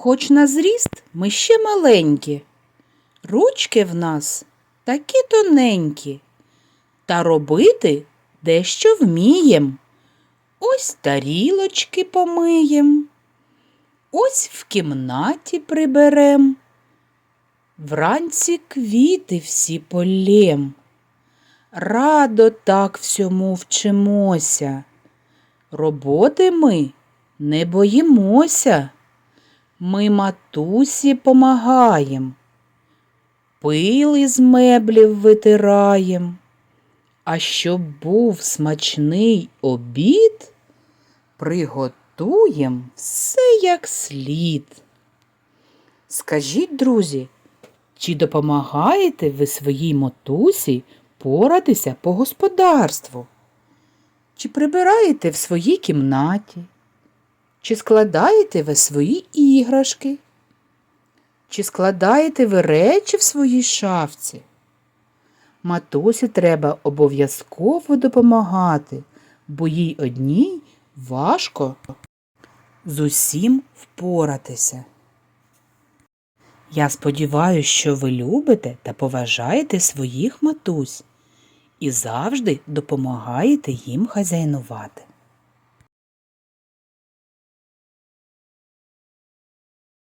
Хоч на зріст ми ще маленькі, ручки в нас такі тоненькі, та робити дещо вмієм. Ось тарілочки помиєм, ось в кімнаті приберем, вранці квіти всі полєм. Радо так всьому вчимося. Роботи ми не боїмося. Ми матусі помагаєм, пили з меблів витираєм. А щоб був смачний обід, приготуєм все як слід. Скажіть, друзі, чи допомагаєте ви своїй мотусі поратися по господарству? Чи прибираєте в своїй кімнаті? Чи складаєте ви свої іграшки? Чи складаєте ви речі в своїй шафці? Матусі треба обов'язково допомагати, бо їй одній важко з усім впоратися. Я сподіваюся, що ви любите та поважаєте своїх матусь і завжди допомагаєте їм хазяйнувати.